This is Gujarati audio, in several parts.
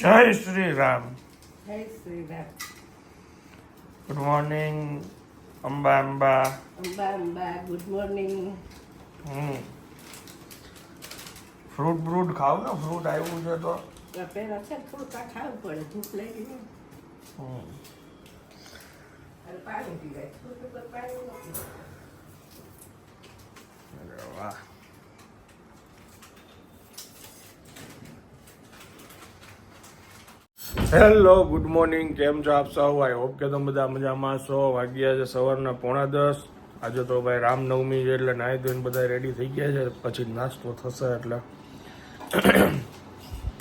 Jai Shri Ram Jai Shri Ram good morning Amba Amba. Amba Amba good morning હમ. ફ્રૂટ બ્રૂટ ખાવ ને? ફ્રૂટ આવ્યું છે તો? પેલા છે થોડું આ ખાવું પડે ધૂપ લઈ ગઈ હમ. પાણી પીવાય. ફ્રૂટ ઉપર પાણી ન હેલો ગુડ મોર્નિંગ કેમ છો આપ સૌ? આઈ હોપ કે તમે બધા મજામાં છો. વાગ્યા છે સવારના પોણા દસ. આજે તો ભાઈ રામનવમી છે એટલે નાહી ધોઈને બધા રેડી થઈ ગયા છે. પછી નાસ્તો થશે એટલે.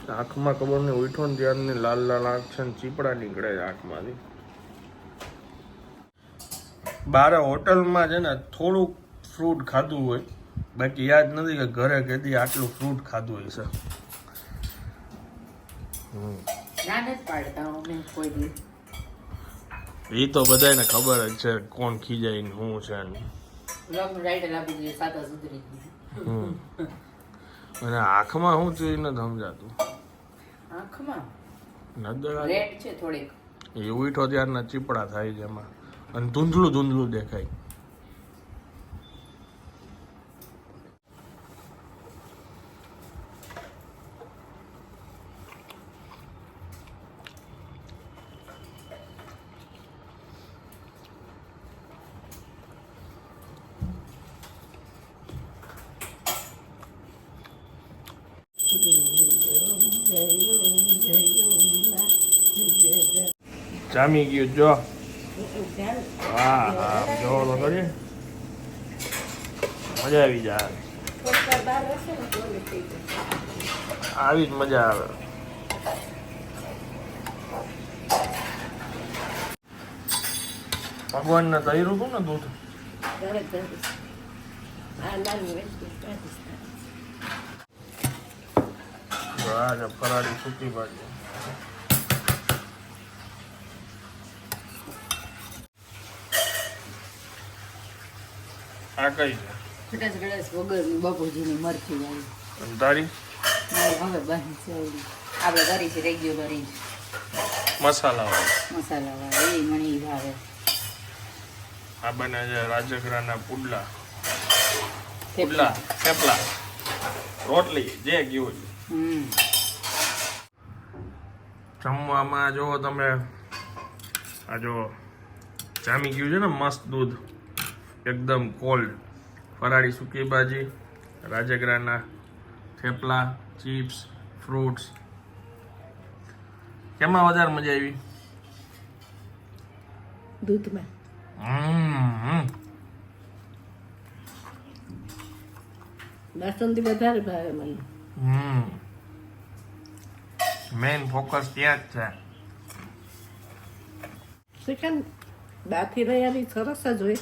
આંખમાં ખબર નહીં, ઉઠો ને ત્યારની લાલ લાલ આંખ છે ને ચીપડા નીકળે છે આંખમાંથી. બારે હોટલમાં છે ને થોડુંક ફ્રૂટ ખાધું હોય. બાકી યાદ નથી કે ઘરે કેદી આટલું ફ્રૂટ ખાધું હશે ના નથી પાડતા અમે કોઈ દી. એ તો બધાને ખબર જ છે કોણ ખીજાય ને શું છે ને. રંગ દીધી સાતા સુધરી. અને આંખમાં શું છે એ નથી સમજાતું. આંખમાં? નજર રેડ છે થોડીક. એ ઉઠો ત્યારના ચીપડા થાય છે એમાં. અને ધૂંધળું ધૂંધળું દેખાય. જામી ગયું, જો. હા હા જો મજા આવી જાય. આવી જ મજા આવે. ભગવાનને તૈરું હતું ને દૂધ. જો આ છે ફરાળી સૂકી ભાજી. આ કઈ છે? કદાચ વગરની બાપુજીની આવી અને તારી? હવે બની છે આપણે કરી છે રેગ્યુલર મસાલા વાળી. મસાલા વાળી એ મને ભાવે. આ બને છે રાજગરાના પુડલા. પુડલા થેપલા. રોટલી જે ગયું જમવામાં જો તમે આ જો જામી ગયું છે ને મસ્ત દૂધ એકદમ કોલ્ડ ફરાળી સૂકી ભાજી રાજગરાના થેપલા ચિપ્સ ફ્રૂટ્સ. કેમાં વધારે મજા આવી? દૂધમાં. બાસુંદી વધારે ભાવે મને. હમ. મેઇન ફોકસ ત્યાં જ છે. શ્રીકાંત બાથી રહ્યાની સરસ જ હોય.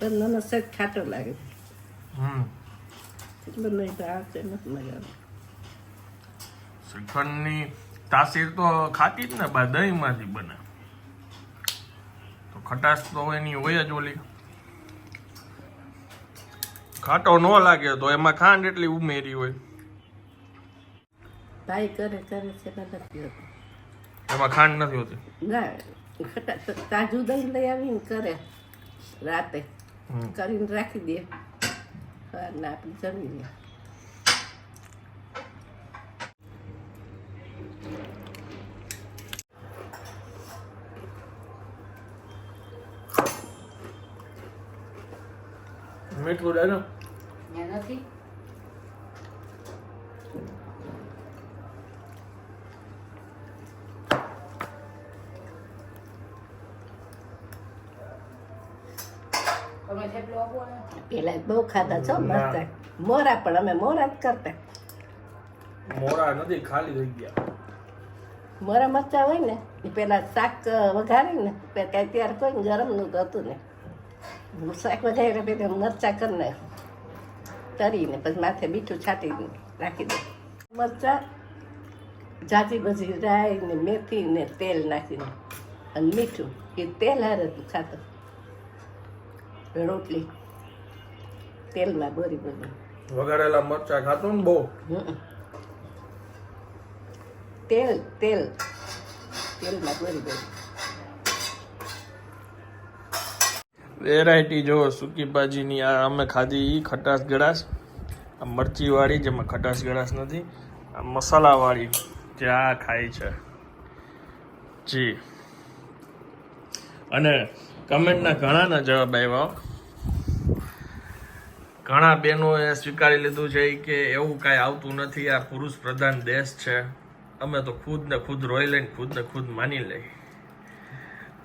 પણ મને સેજ ખાટો લાગે. હમ. એટલે નહીં તો આ છે નથી મજા શ્રીખંડની તાસીર તો ખાતી જ ને બા દહીંમાંથી બને. તો ખટાશ તો એની હોય જ ઓલી. ખાટો ન લાગે તો એમાં ખાંડ એટલી ઉમેરી હોય. ભાઈ કરે કરે છે નથી હોતું. એમાં ખાંડ નથી હોતી? ના તાજું દહીં લઈ આવીને કરે રાતે. કરીને રાખી દે. સવારના આપણે જમી લે મીઠું ડાલો નથી પેલા બહુ ખાધા છો? મસ્ત. મોરા પણ અમે મોરા જ કરતા. મોરા નથી ખાલી થઈ ગયા. મોરા મરચા હોય ને એ પેલા શાક વઘારી ને કઈ ત્યારે કોઈ ગરમનું તો હતું ને. શાક વઘારી પેલા મરચા કરી નાખ તરીને પછી માથે મીઠું છાંટી રાખી દે મરચા જાજી બધી રાઈ ને મેથી ને તેલ નાખીને અને મીઠું એ તેલ હારે ખાતો રોટલી. તેલમાં ભરી ભરી. વઘારેલા મરચા ખાતો ને બહુ. તેલ તેલ. તેલમાં ભરી ભરી. વેરાયટી જો સૂકી ભાજીની આ અમે ખાધી એ ખટાશ ગળાશ. આ મરચી વાળી જેમાં ખટાશ ગળાશ નથી આ મસાલાવાળી જે આ ખાય છે. જી. અને કમેન્ટના ઘણાના જવાબ આવ્યા. ઘણા બહેનોએ સ્વીકારી લીધું છે કે એવું કાંઈ આવતું નથી આ પુરુષ પ્રધાન દેશ છે. અમે તો ખુદ ને ખુદ રોઈ લઈને ખુદ ને ખુદ માની લઈ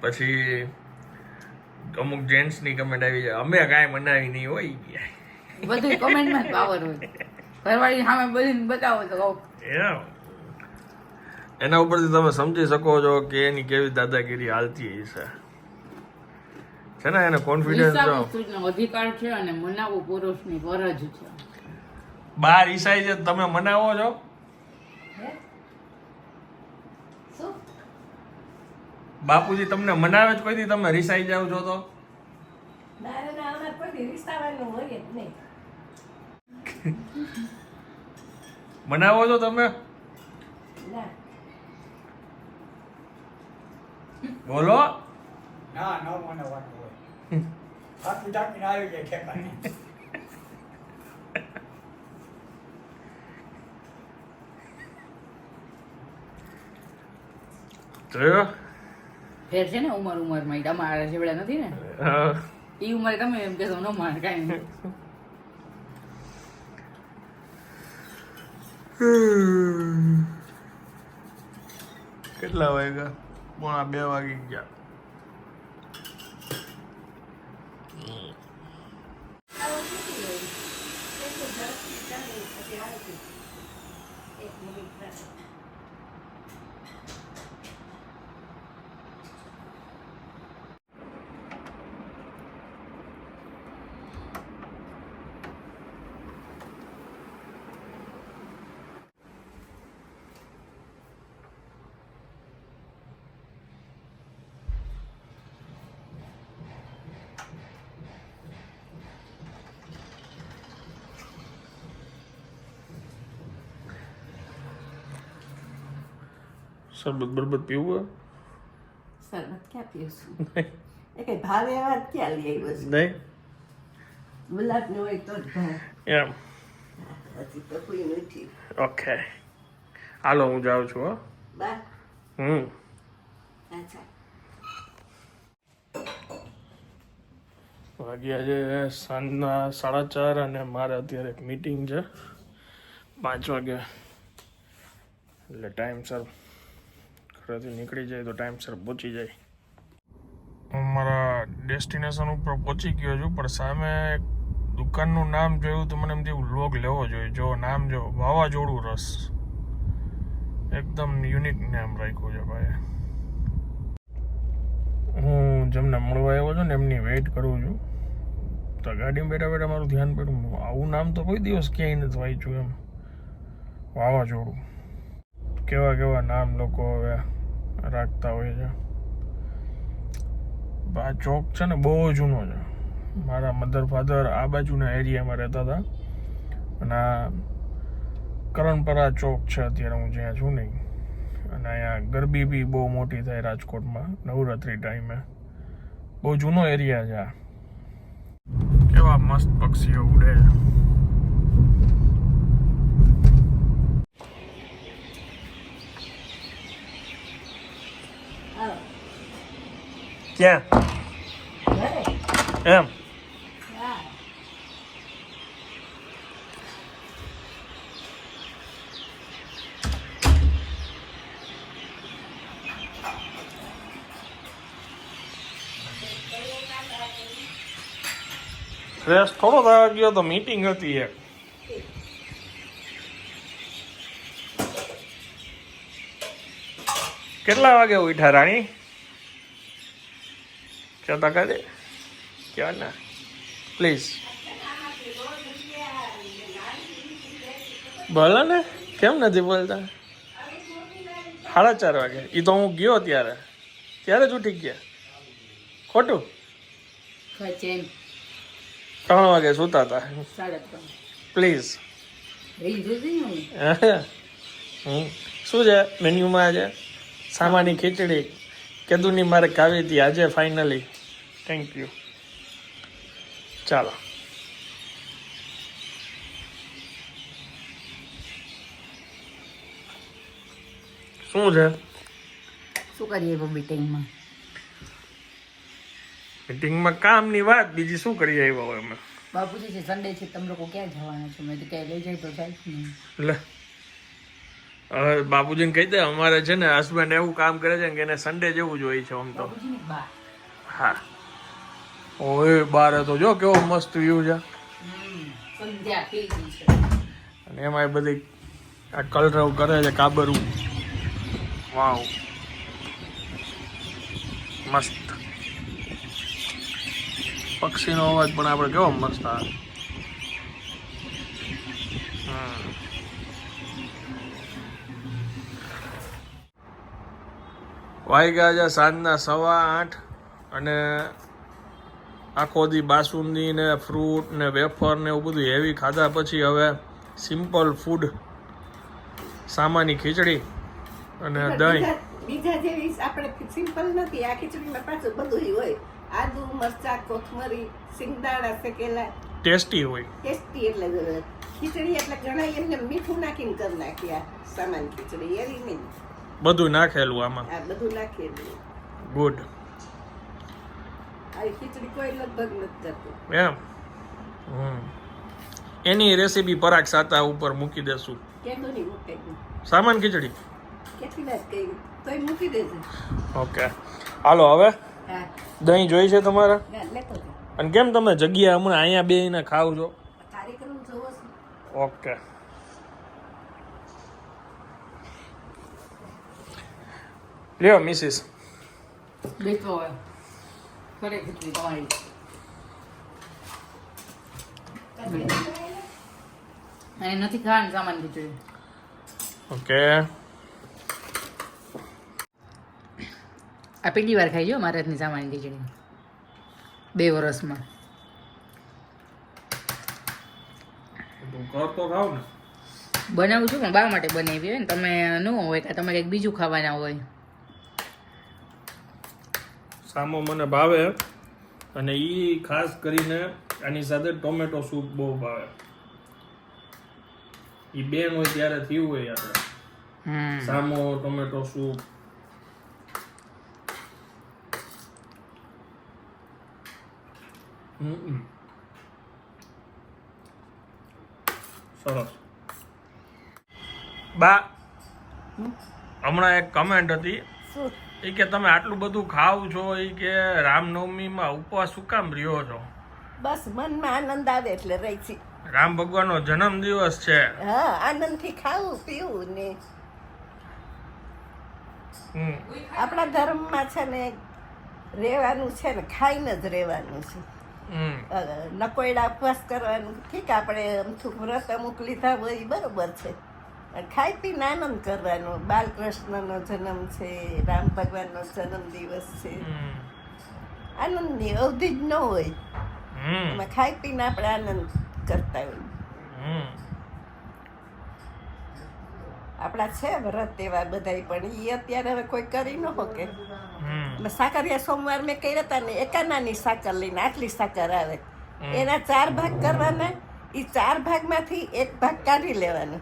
પછી અમુક જેન્ટ્સની કમેન્ટ આવી જાય અમે કાંઈ મનાવી નહીં હોય ગયા બધું કમેન્ટમાં પાવર હોય. ઘરવાળી સામે બોલીને બતાવો તો એના ઉપરથી તમે સમજી શકો છો કે એની કેવી દાદાગીરી હાલતી હશે. છે ને એને કોન્ફિડન્સ અધિકાર છે અને મનાવો પુરુષની ફરજ છે. બાર ઈસાઈ છે તમે મનાવો છો? બાપુજી તમને મનાવે જ કોઈથી તમે રિસાઈ જાવ છો તો? કોઈ મનાવો છો તમે? બોલો. ના ન મને વાંધો હોય થાકી થાકીને આવી જાય ઠેકાણે જોયો? ફેર છે ને ઉંમર ઉંમરમાં માં તમારા જેવડા નથી ને? એ ઉંમરે તમે એમ કહેશો ન માને કાંઈ કેટલા વાગ્યા? પોણા બે વાગી ગયા એક મિનિટ શરબત બરબત પીવું શરબત ક્યાં પીવું એ કઈ ભાવે એવા ક્યાં લઈ આવ્યો છે? નહીં. ગુલાબનું હોય તો એમ. ઓકે. હાલો હું જાઉં છું હો. હમ. વાગ્યા છે સાંજના સાડા ચાર અને મારે અત્યારે એક મિટિંગ છે પાંચ વાગે એટલે ટાઈમસર ઘરેથી નીકળી જાય તો ટાઈમસર પહોંચી જાય. હું મારા ડેસ્ટિનેશન ઉપર પહોંચી ગયો છું પણ સામે દુકાનનું નામ જોયું તો મને એમ થયું લોગ લેવો જોઈએ. જો નામ જો વાવાઝોડું રસ. એકદમ યુનિક નામ રાખ્યું છે ભાઈ હું જેમને મળવા આવ્યો છું ને એમની વેઇટ કરું છું. તો ગાડીમાં બેઠા બેઠા મારું ધ્યાન પડ્યું આવું નામ તો કોઈ દિવસ ક્યાંય નથી વાંચ્યું એમ. વાવાઝોડું. કેવા કેવા નામ લોકો હવે રાખતા હોય છે. આ ચોક છે ને બહુ જૂનો છે. મારા મધર ફાધર આ બાજુના એરિયામાં રહેતા હતા. અને આ કરણપરા ચોક છે અત્યારે હું જ્યાં છું નહીં અને અહીંયા ગરબી બી બહુ મોટી થાય રાજકોટમાં, નવરાત્રી ટાઈમે. બહુ જૂનો એરિયા છે આ. કેવા મસ્ત પક્ષીઓ ઉડે છે હાલો ક્યાં? એમ. ફ્રેશ થોડો થવા ગયો તો મીટિંગ હતી એક. કેટલા વાગે ઉઠ્યા રાણી? કહેતા કરે ક્યાં ને પ્લીઝ બોલો ને કેમ નથી બોલતા સાડા ચાર વાગે એ તો હું ગયો ત્યારે ત્યારે જ ઉઠી ગયા ખોટું ત્રણ વાગે સૂતા હતા પ્લીઝ શું છે મેન્યુમાં આજે સામાની ખીચડી કીધું મારે ખાવી હતી આજે ફાઇનલી થેન્ક યુ ચાલો. શું છે? શું કરીએ મીટિંગમાં મીટિંગમાં કામની વાત બીજી શું કરી આવ્યા હોય અમે? બાપુજી છે સન્ડે છે તમે લોકો ક્યાં જવાના છો? મેં તો ક્યાંય લઈ જાય તો જાય લે. બાપુજીને કહી દે અમારે છે ને હસબન્ડ એવું કામ કરે છે કે એને સન્ડે જેવું જોઈએ છે આમ તો. હા. ઓય બારે તો જો કેવો મસ્ત વ્યૂ છે. અને એમાં બધી આ કલરવ કરે છે કાબરું. વાવ. મસ્ત. પક્ષીનો અવાજ પણ આપણે કેવો મસ્ત આવે. હમ. વાગ્યા છે સાંજના સવા આઠ અને આખો દી બાસુંદી ને ફ્રૂટ ને વેફર ને એવું બધું હેવી ખાધા પછી હવે સિમ્પલ ફૂડ સામાની ખીચડી અને દહીં. બીજા- જેવી આપણે સિમ્પલ નથી. આ ખીચડીમાં પાછું બધું હોય. આદુ મરચા કોથમરી સિંગદાણા શેકેલા ટેસ્ટી હોય. ટેસ્ટી એટલે ખીચડી એટલે ઘણા એમને મીઠું નાખીને કરી નાખ્યા સામાન ખીચડી. એવી નહીં. બધું નાખેલું આમાં. આ બધું નાખેલું. ગુડ આ ખીચડી કોઈ લગભગ નથી થતું. એમ? હમ. એની રેસીપી પરાગ સાતા ઉપર મૂકી દેશું. સામાન ખીચડી? ઓકે હાલો હવે. દહીં જોઈ છે તમારે. અને કેમ તમે જગ્યા હમણાં અહીંયા બે ખાવ છે? ઓકે લ્યો મિસિસ બેઠો હોય ફરે ખીચડી તમારી અને નથી ખાવાનું સામાન ખીચડી ઓકે આ પહેલી વાર ખાઈ જો મારા હાથની સામાન ખીચડી બે વર્ષમાં તો ખાવ ને બનાવું છું પણ બા માટે બનાવી હોય ને તમે ન હોય કે તમે કંઈક બીજું ખાવાના હોય સામો મને ભાવે અને ઈ ખાસ કરીને આની સાથે ટોમેટો સૂપ બહુ ભાવે. ઈ બેન હોય ત્યારે થયું હોય આપણે સામો ટોમેટો સૂપ. હમ સરસ. બા હમણાં એક કમેન્ટ હતી. એ કે તમે આટલું બધું ખાવ છો એ કે રામનવમીમાં ઉપવાસ શું કામ રહ્યો છો? બસ મનમાં આનંદ આવે એટલે રહી છે. રામ ભગવાનનો જન્મ દિવસ છે. હા આનંદથી ખાવું પીવું ને. આપણા ધર્મમાં છે ને રહેવાનું છે ને ખાઈને જ રહેવાનું છે. નકોયડા ઉપવાસ કરવાનું ઠીક આપણે અમથું વ્રત અમુક લીધા હોય બરોબર છે. ખાઈ પીને આનંદ કરવાનો. બાલકૃષ્ણનો જન્મ છે રામ ભગવાનનો જન્મ દિવસ છે. આનંદની અવધિ જ ન હોય. એમાં ખાઈ પીને આપણે આનંદ કરતા હોય આપણા છે વ્રત એવા બધા પણ એ અત્યારે હવે કોઈ કરી ન શકે. સાકરિયા સોમવાર મેં કર્યા હતા ને એકાનાની સાકર લઈને આટલી સાકર આવે. એના ચાર ભાગ કરવાના એ ચાર ભાગમાંથી એક ભાગ કાઢી લેવાનો.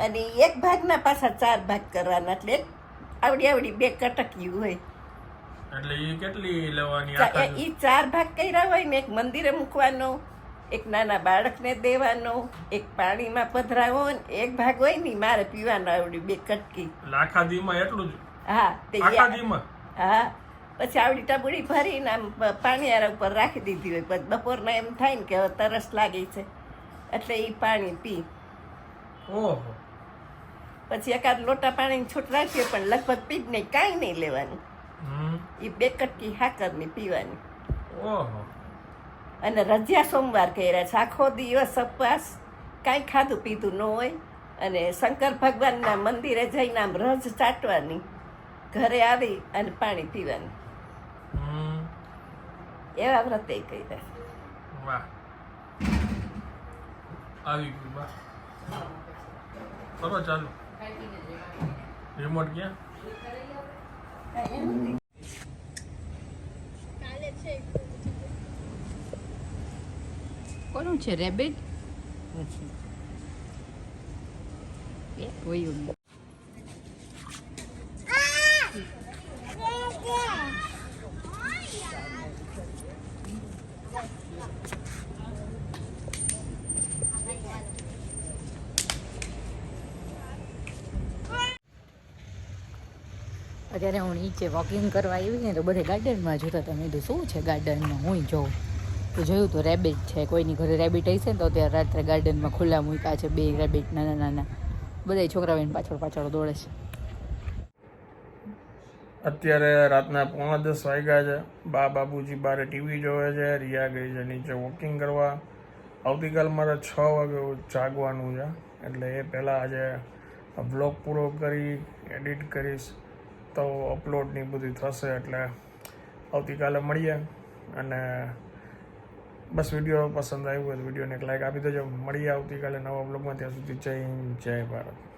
અને એક ભાગના પાછા ચાર ભાગ કરવાના એટલે આવડી આવડી બે કટકી હોય. એટલે એ કેટલી લેવાની એ- ચાર ભાગ કર્યા હોય ને એક મંદિરે મૂકવાનો એક નાના બાળકને દેવાનો એક પાણીમાં પધરાવો ને એક ભાગ હોય ને મારે પીવાનો આવડી બે કટકી. આખા દીમાં એટલું જ? હા તે આખા દીમાં? હા પછી આવડી ટબુડી ભરીને આમ પાણીયારા ઉપર રાખી દીધી હોય. પછી બપોરના એમ થાય ને કે હવે તરસ લાગી છે. એટલે એ પાણી પી. ઓહો. પછી એકાદ લોટા પાણીની છૂટ રાખીએ પણ લગભગ પીજ નહીં કાંઈ નહીં લેવાનું. એ બે કટકી હાકરની પીવાની. ઓહો. અને રજા સોમવાર કર્યા છે. આખો દિવસ ઉપવાસ. કાંઈ ખાધું પીધું ન હોય. અને શંકર ભગવાનના મંદિરે જઈને આમ રજ ચાટવાની. ઘરે આવી અને પાણી પીવાનું. એવા વ્રતે કર્યા. આવી ગયું બા ચલો ચાલો. રિમોટ ક્યાં કોનું છે? રેબિટ એ વયું અત્યારે હું નીચે વોકિંગ કરવા આવી ને તો બધે ગાર્ડનમાં જોતા તમે તો શું છે ગાર્ડનમાં હું જોઉં. તો જોયું તો રેબિટ છે, કોઈની ઘરે રેબિટ હશે ને તો અત્યારે રાત્રે ગાર્ડનમાં ખુલ્લા મૂક્યા છે, બે રેબિટ નાના નાના. બધા છોકરાઓ એની પાછળ પાછળ દોડે છે. અત્યારે રાતના પોણા દસ વાગ્યા છે. બા બાબુજી બારે ટીવી જોવે છે, રિયા ગઈ છે નીચે વોકિંગ કરવા. આવતીકાલ મારે છ વાગે જાગવાનું છે. એટલે એ પહેલાં આજે બ્લોગ પૂરો કરી એડિટ કરીશ. તો અપલોડની બધી થશે એટલે આવતીકાલે મળીએ. અને બસ વીડિયો પસંદ આવ્યો હોય તો વિડીયોને એક લાઈક આપી દેજો. મળીએ આવતીકાલે નવા બ્લોગમાં ત્યાં સુધી જય જય ભારત.